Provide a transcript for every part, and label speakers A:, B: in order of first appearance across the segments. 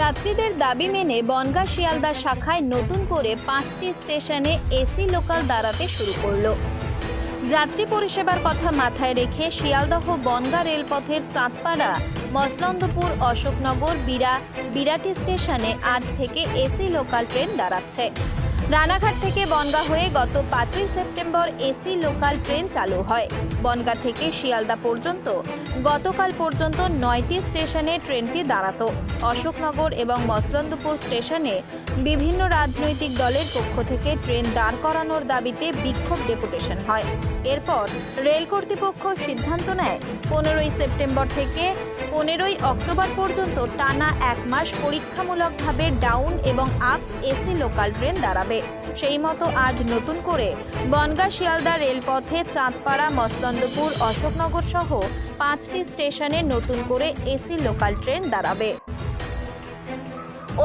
A: যাত্রীদের দাবি মেনে বনগা শিয়ালদা শাখায় নতুন করে পাঁচটি স্টেশনে এসি লোকাল দাঁড়াতে শুরু করল। যাত্রী পরিষেবার কথা মাথায় রেখে শিয়ালদহ বনগা রেলপথের চাঁদপাড়া, মসলন্দপুর, অশোকনগর, বিরা, বিরাটি স্টেশনে আজ থেকে এসি লোকাল ট্রেন দাঁড়াচ্ছে। রানাঘাট থেকে বনগা হয়ে গত পাঁচই সেপ্টেম্বর এসি লোকাল ট্রেন চালু হয়। বনগা থেকে শিয়ালদা পর্যন্ত, গতকাল পর্যন্ত নয়টি স্টেশনে ট্রেনটি দাঁড়াতো। অশোকনগর এবং মসলন্দপুর স্টেশনে বিভিন্ন রাজনৈতিক দলের পক্ষ থেকে ট্রেন দাঁড় করানোর দাবিতে বিক্ষোভ ডেপুটেশন হয়। এরপর রেল কর্তৃপক্ষ সিদ্ধান্ত নেয়, পনেরোই সেপ্টেম্বর থেকে পনেরোই অক্টোবর পর্যন্ত টানা এক মাস পরীক্ষামূলকভাবে ডাউন এবং আপ এসি লোকাল ট্রেন দাঁড়াবে। সেই মতো আজ নতুন করে বনগা শিয়ালদা রেলপথে চাঁদপাড়া মস্তন্দপুর অশোকনগর সহ পাঁচটি স্টেশনে নতুন করে এসি লোকাল ট্রেন দাঁড়াবে।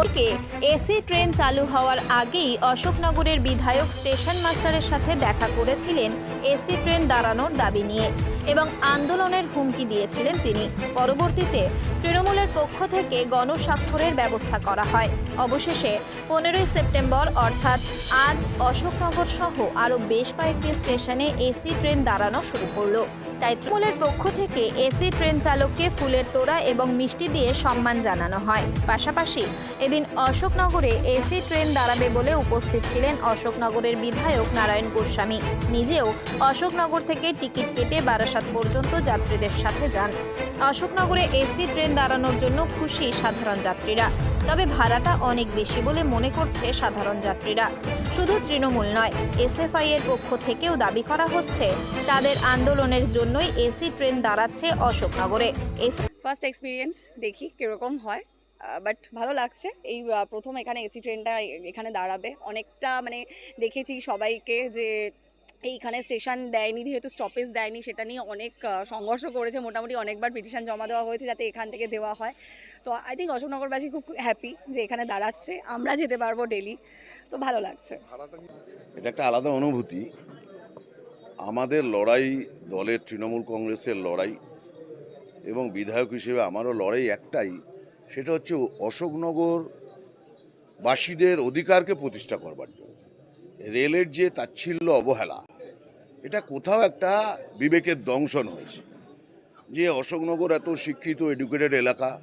A: ওকে এসি ট্রেন চালু হওয়ার আগেই অশোকনগরের বিধায়ক স্টেশন মাস্টারের সাথে দেখা করেছিলেন এসি ট্রেন দাঁড়ানোর দাবি নিয়ে। এবং আন্দোলনের হুমকি দিয়েছিলেন তিনি। পরবর্তীতে তৃণমূলের পক্ষ থেকে গণস্বাক্ষরের ব্যবস্থা করা হয়। অবশেষে পনেরোই সেপ্টেম্বর, অর্থাৎ আজ অশোকনগর সহ আরও বেশ কয়েকটি স্টেশনে এসি ট্রেন দাঁড়ানো শুরু করল। তাই তৃণমূলের পক্ষ থেকে এসি ট্রেন চালককে ফুলের তোড়া এবং মিষ্টি দিয়ে সম্মান জানানো হয়। পাশাপাশি এদিন অশোকনগরে এসি ট্রেন দাঁড়াবে বলে উপস্থিত ছিলেন অশোকনগরের বিধায়ক নারায়ণ গোস্বামী। নিজেও অশোকনগর থেকে টিকিট কেটে বারাসাত পর্যন্ত যাত্রীদের সাথে যান। অশোকনগরে এসি ট্রেন দাঁড়ানোর জন্য খুশি সাধারণ যাত্রীরা। তবে ভাড়াটা অনেক বেশি বলে মনে করছে সাধারণ যাত্রীরা। শুধু তৃণমূল নয়, এসএফআই এর পক্ষ থেকেও দাবি করা হচ্ছে, তাদের আন্দোলনের জন্যই এসি ট্রেন দাঁড়াচ্ছে অশোকনগরে।
B: ফার্স্ট এক্সপিরিয়েন্স দেখি কীরকম হয়। বাট ভালো লাগছে। এই প্রথম এখানে এসি ট্রেনটা এখানে দাঁড়াবে। অনেকটা মানে দেখেছি সবাইকে যে এইখানে স্টেশন দেয়নি, যেহেতু স্টপেজ দেয়নি, সেটা নিয়ে অনেক সংঘর্ষ করেছে। মোটামুটি অনেকবার পিটিশন জমা দেওয়া হয়েছে যাতে এখান থেকে দেওয়া হয়। তো আই থিঙ্ক অশোকনগরবাসী খুব হ্যাপি যে এখানে দাঁড়াচ্ছে। আমরা যেতে পারব ডেলি তো ভালো লাগছে।
C: এটা একটা আলাদা অনুভূতি। আমাদের লড়াই দলের তৃণমূল কংগ্রেসের লড়াই এবং বিধায়ক হিসেবে আমারও লড়াই একটাই, সেটা হচ্ছে অশোকনগর বাসীদের অধিকারকে প্রতিষ্ঠা করবার জন্য। রেলের যে তাচ্ছিল্য অবহেলা, এটা কোথাও একটা বিবেকের দংশন হয়েছে। যে অশোকনগর এত শিক্ষিত এডুকেটেড এলাকা,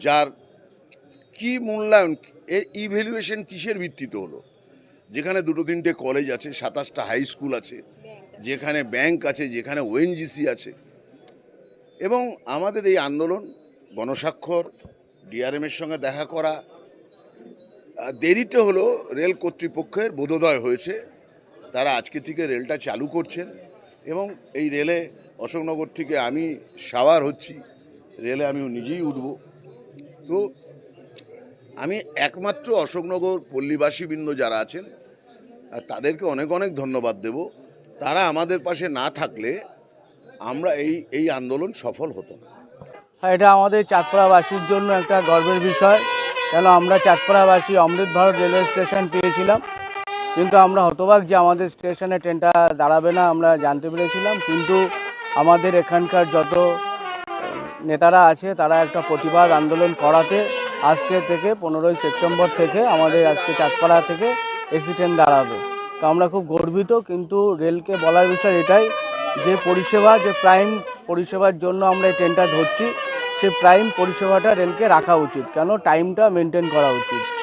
C: যার কি মূল্যায়ন, এর ইভ্যালুয়েশন কিসের ভিত্তিতে হলো? যেখানে দুটো তিনটে কলেজ আছে, সাতাশটা হাই স্কুল আছে, যেখানে ব্যাংক আছে, যেখানে ওএনজিসি আছে। এবং আমাদের এই আন্দোলন, গণস্বাক্ষর ডিআরএমের সঙ্গে দেখা করা দেরিতে হলো রেল কর্তৃপক্ষের বোধোদয় হয়েছে। তারা আজকে থেকে রেলটা চালু করছেন এবং এই রেলে অশোকনগর থেকে আমি সাওয়ার হচ্ছি। রেলে আমি নিজেই উঠব। তো আমি একমাত্র অশোকনগর পল্লীবাসীবৃন্দ যারা আছেন তাদেরকে অনেক অনেক ধন্যবাদ দেব। তারা আমাদের পাশে না থাকলে আমরা এই এই আন্দোলন সফল হতো না।
D: হ্যাঁ, এটা আমাদের চাঁদপাড়াবাসীর জন্য একটা গর্বের বিষয়। কেন আমরা চাঁদপাড়াবাসী অমৃত ভারত রেলওয়ে স্টেশন পেয়েছিলাম। কিন্তু আমরা হতবাক যে আমাদের স্টেশনে ট্রেনটা দাঁড়াবে না, আমরা জানতে পেরেছিলাম। কিন্তু আমাদের এখানকার যত নেতারা আছে, তারা একটা প্রতিবাদ আন্দোলন করাতে আজকে থেকে পনেরোই সেপ্টেম্বর থেকে আমাদের আজকে চাঁদপাড়া থেকে এসি ট্রেন দাঁড়াবে। তো আমরা খুব গর্বিত, কিন্তু রেলকে বলার বিষয় এটাই যে পরিষেবা, যে প্রাইম পরিষেবার জন্য আমরা এই ট্রেনটা ধরছি সেই প্রাইম পরিষেবাটা রেলকে রাখা উচিত। কেন? টাইমটা মেনটেন করা উচিত।